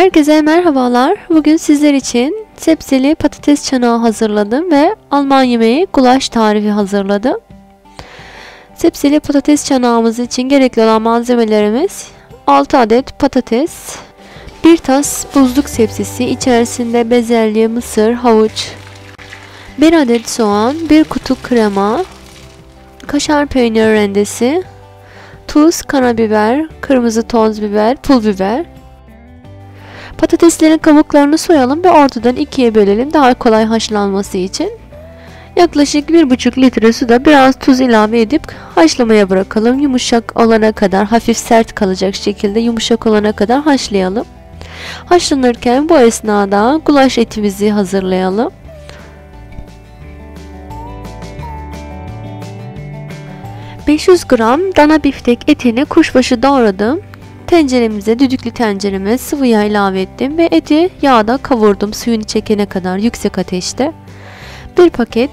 Herkese merhabalar. Bugün sizler için sebzeli patates çanağı hazırladım ve Alman yemeği gulaş tarifi hazırladım. Sebzeli patates çanağımız için gerekli olan malzemelerimiz 6 adet patates, 1 tas buzluk sebzesi, içerisinde bezelye, mısır, havuç, 1 adet soğan, 1 kutu krema, kaşar peynir rendesi, tuz, karabiber, kırmızı toz biber, pul biber, Patateslerin kabuklarını soyalım ve ortadan ikiye bölelim daha kolay haşlanması için. Yaklaşık 1,5 litre suda biraz tuz ilave edip haşlamaya bırakalım. Yumuşak olana kadar hafif sert kalacak şekilde yumuşak olana kadar haşlayalım. Haşlanırken bu esnada gulaş etimizi hazırlayalım. ...500 gram dana biftek etini kuşbaşı doğradım. Tenceremize, düdüklü tencereme sıvı yağ ilave ettim ve eti yağda kavurdum suyunu çekene kadar yüksek ateşte. Bir paket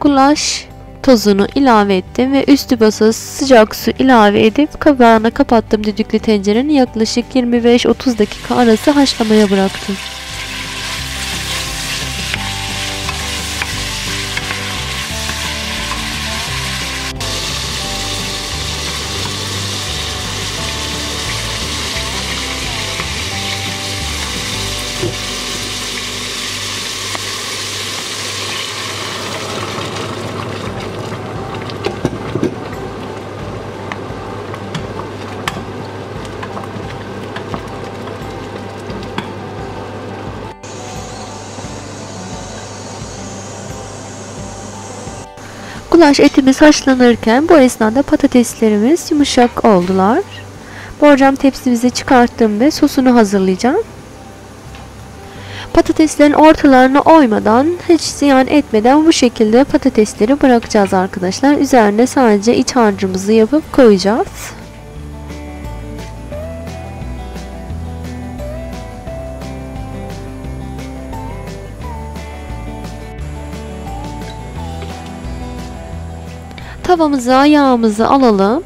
gulaş tozunu ilave ettim ve üstü basa sıcak su ilave edip kabağına kapattım düdüklü tencerenin yaklaşık 25-30 dakika arası haşlamaya bıraktım. Gulaş etimiz haşlanırken bu esnada patateslerimiz yumuşak oldular. Borcam tepsimize çıkarttım ve sosunu hazırlayacağım. Patateslerin ortalarını oymadan, hiç ziyan etmeden bu şekilde patatesleri bırakacağız arkadaşlar. Üzerine sadece iç harcımızı yapıp koyacağız. Tavamıza yağımızı alalım.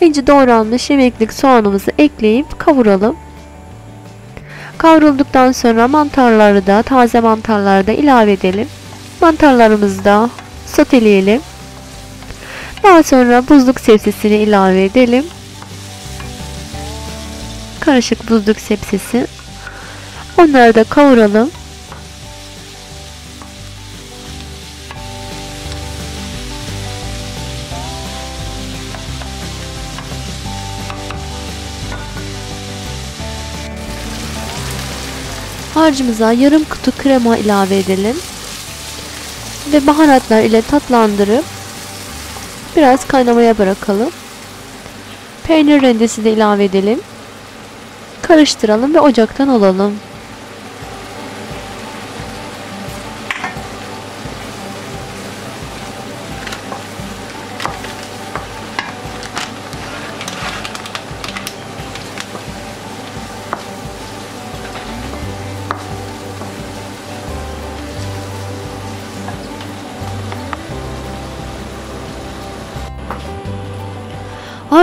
İnce doğranmış yemeklik soğanımızı ekleyip kavuralım. Kavrulduktan sonra mantarları da taze mantarları da ilave edelim. Mantarlarımızı da soteleyelim. Daha sonra buzluk sebzesini ilave edelim. Karışık buzluk sebzesi. Onları da kavuralım. Harcımıza yarım kutu krema ilave edelim. Ve baharatlar ile tatlandırıp biraz kaynamaya bırakalım. Peynir rendesi de ilave edelim. Karıştıralım ve ocaktan alalım.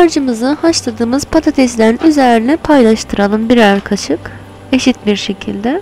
Harcımızı haşladığımız patateslerin üzerine paylaştıralım birer kaşık eşit bir şekilde.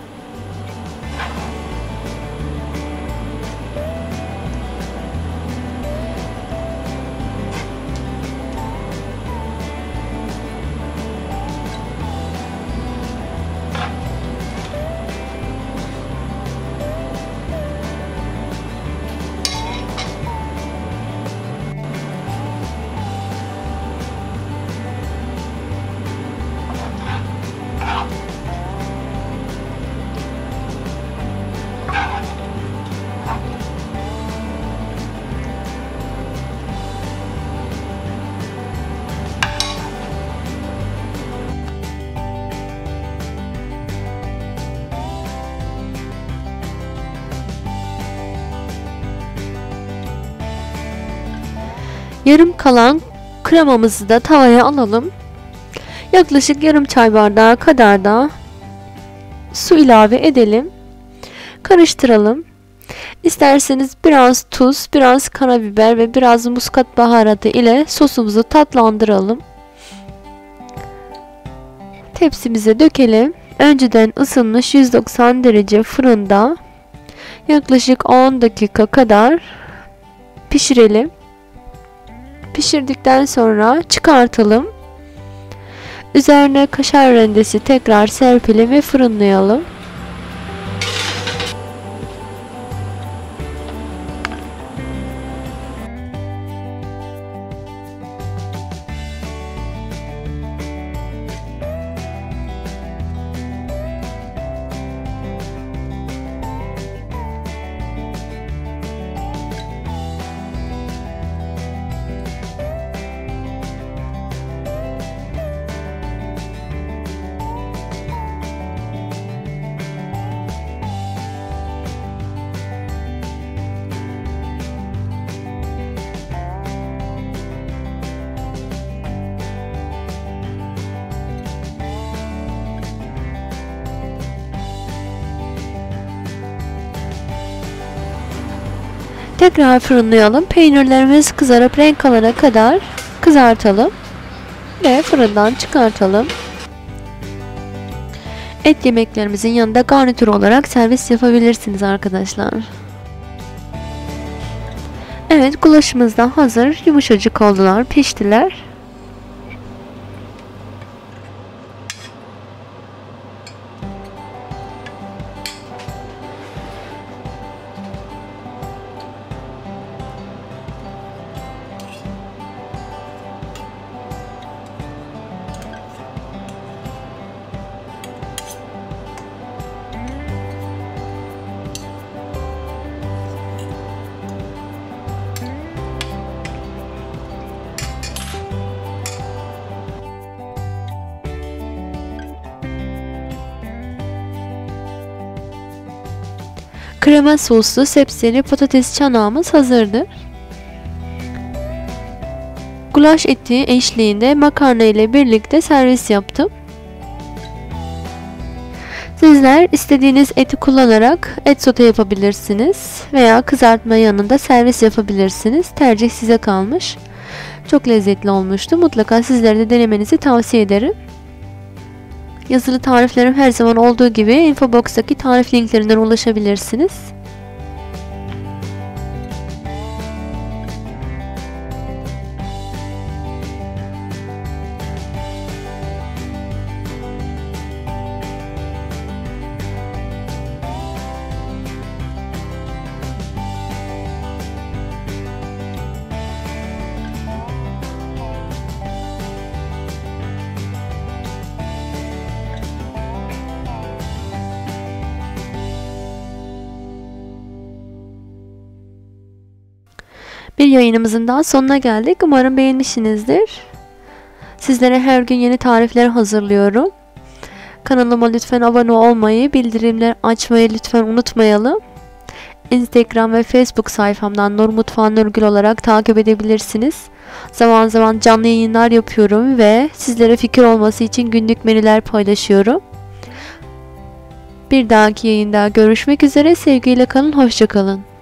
Yarım kalan kremamızı da tavaya alalım. Yaklaşık yarım çay bardağı kadar da su ilave edelim. Karıştıralım. İsterseniz biraz tuz, biraz karabiber ve biraz muskat baharatı ile sosumuzu tatlandıralım. tepsimize dökelim. Önceden ısınmış 190 derece fırında yaklaşık 10 dakika kadar pişirelim. Pişirdikten sonra çıkartalım. Üzerine kaşar rendesi tekrar serpelim ve fırınlayalım. Tekrar fırınlayalım. Peynirlerimiz kızarıp renk alana kadar kızartalım. Ve fırından çıkartalım. Et yemeklerimizin yanında garnitür olarak servis yapabilirsiniz arkadaşlar. Evet gulaşımız da hazır. Yumuşacık oldular, piştiler. Krema soslu sepsili patates çanağımız hazırdır. Gulaş eti eşliğinde makarna ile birlikte servis yaptım. Sizler istediğiniz eti kullanarak et sote yapabilirsiniz veya kızartma yanında servis yapabilirsiniz. Tercih size kalmış. Çok lezzetli olmuştu. Mutlaka sizlere de denemenizi tavsiye ederim. Yazılı tariflerim her zaman olduğu gibi infobox'taki tarif linklerinden ulaşabilirsiniz. Bir yayınımızın daha sonuna geldik. Umarım beğenmişsinizdir. Sizlere her gün yeni tarifler hazırlıyorum. Kanalıma lütfen abone olmayı, bildirimler açmayı lütfen unutmayalım. Instagram ve Facebook sayfamdan Nur Mutfağı Nurgül olarak takip edebilirsiniz. Zaman zaman canlı yayınlar yapıyorum ve sizlere fikir olması için günlük menüler paylaşıyorum. Bir dahaki yayında görüşmek üzere. Sevgiyle kalın, hoşçakalın.